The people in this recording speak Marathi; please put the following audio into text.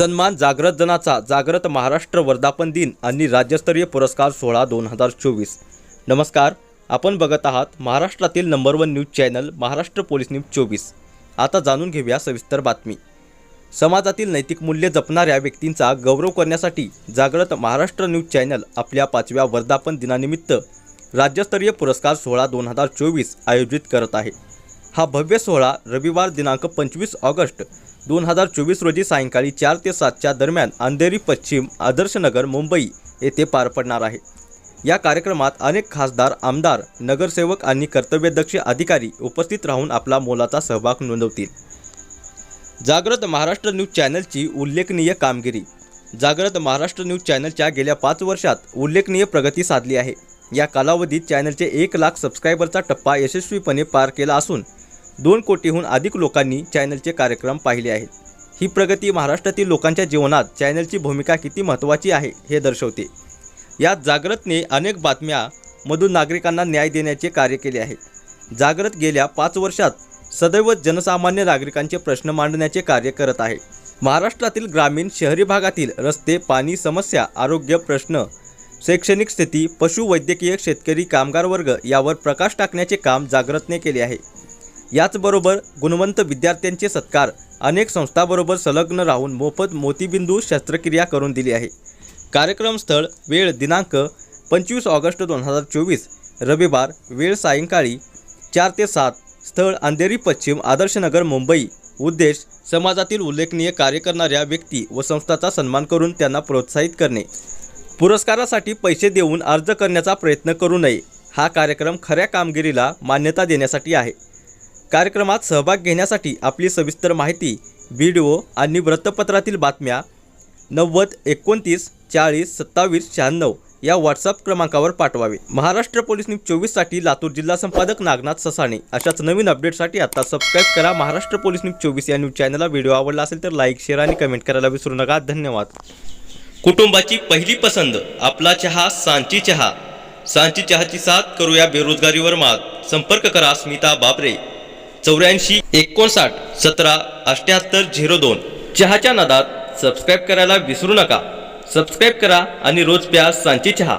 सन्मान जागृत जनाचा जागृत महाराष्ट्र वर्धापन दिन आणि राज्यस्तरीय पुरस्कार सोहळा दोन हजार चोवीस. नमस्कार आपण बघत आहात महाराष्ट्रातील number one news channel Maharashtra police news चोवीस. आता जाणून घेऊया सविस्तर बातमी. समाजातील नैतिक मूल्य जपणाऱ्या व्यक्तींचा गौरव करण्यासाठी जागृत महाराष्ट्र न्यूज चॅनल आपल्या पाचव्या वर्धापन दिनानिमित्त राज्यस्तरीय पुरस्कार सोहळा दोन हजार चोवीस आयोजित करत आहे. हा भव्य सोहळा रविवार दिनांक पंचवीस ऑगस्ट दोन हजार चोवीस रोजी सायंकाळी चार ते सातच्या दरम्यान अंधेरी पश्चिम आदर्शनगर मुंबई येथे पार पडणार आहे. या कार्यक्रमात अनेक खासदार आमदार नगरसेवक आणि कर्तव्यदक्ष अधिकारी उपस्थित राहून आपला मोलाचा सहभाग नोंदवतील. जागृत महाराष्ट्र न्यूज चॅनलची उल्लेखनीय कामगिरी. जागृत महाराष्ट्र न्यूज चॅनलच्या गेल्या पाच वर्षात उल्लेखनीय प्रगती साधली आहे. या कालावधीत चॅनलचे एक लाख सबस्क्रायबरचा टप्पा यशस्वीपणे पार केला असून दोन कोटीहून अधिक लोकांनी चॅनलचे कार्यक्रम पाहिले आहेत. ही प्रगती महाराष्ट्रातील लोकांच्या जीवनात चॅनलची भूमिका किती महत्त्वाची आहे हे दर्शवते. यात जागृतने अनेक बातम्यामधून नागरिकांना न्याय देण्याचे कार्य केले आहे. जागृत गेल्या पाच वर्षात सदैव जनसामान्य नागरिकांचे प्रश्न मांडण्याचे कार्य करत आहे. महाराष्ट्रातील ग्रामीण शहरी भागातील रस्ते पाणी समस्या आरोग्य प्रश्न शैक्षणिक स्थिती पशुवैद्यकीय शेतकरी कामगार वर्ग यावर प्रकाश टाकण्याचे काम जागृतने केले आहे. याचबरोबर गुणवंत विद्यार्थ्यांचे सत्कार अनेक संस्थाबरोबर संलग्न राहून मोफत मोतीबिंदू शस्त्रक्रिया करून दिली आहे. कार्यक्रम स्थळ वेळ दिनांक पंचवीस ऑगस्ट दोन हजार चोवीस रविवार वेळ सायंकाळी चार ते सात स्थळ अंधेरी पश्चिम आदर्शनगर मुंबई उद्देश समाजातील उल्लेखनीय कार्य करणाऱ्या व्यक्ती व संस्थाचा सन्मान करून त्यांना प्रोत्साहित करणे. पुरस्कारासाठी पैसे देऊन अर्ज करण्याचा प्रयत्न करू नये. हा कार्यक्रम खऱ्या कामगिरीला मान्यता देण्यासाठी आहे. कार्यक्रमात सहभाग घेण्यासाठी आपली सविस्तर माहिती व्हिडिओ आणि वृत्तपत्रातील बातम्या नव्वद एकोणतीस चाळीस सत्तावीस शहाण्णव या व्हॉट्सअप क्रमांकावर पाठवावे. महाराष्ट्र पोलीस न्यूज चोवीससाठी लातूर जिल्हा संपादक नागनाथ ससाणे. अशाच नवीन अपडेटसाठी आता सबस्क्राईब करा महाराष्ट्र पोलीस न्यूज चोवीस या न्यूज चॅनलला व्हिडिओ आवडला असेल तर लाईक शेअर आणि कमेंट करायला विसरू नका. धन्यवाद. कुटुंबाची पहिली पसंत आपला चहा सांची चहा. सांची चहाची साथ करूया बेरोजगारीवर मात. संपर्क करा स्मिता बाबरे चौऱ्याऐंशी एकोणसाठ सतरा अठ्याहत्तर झिरो दोन. चहाच्या नादात सबस्क्राईब करायला विसरू नका. सबस्क्राईब करा आणि रोज प्या सांची चहा.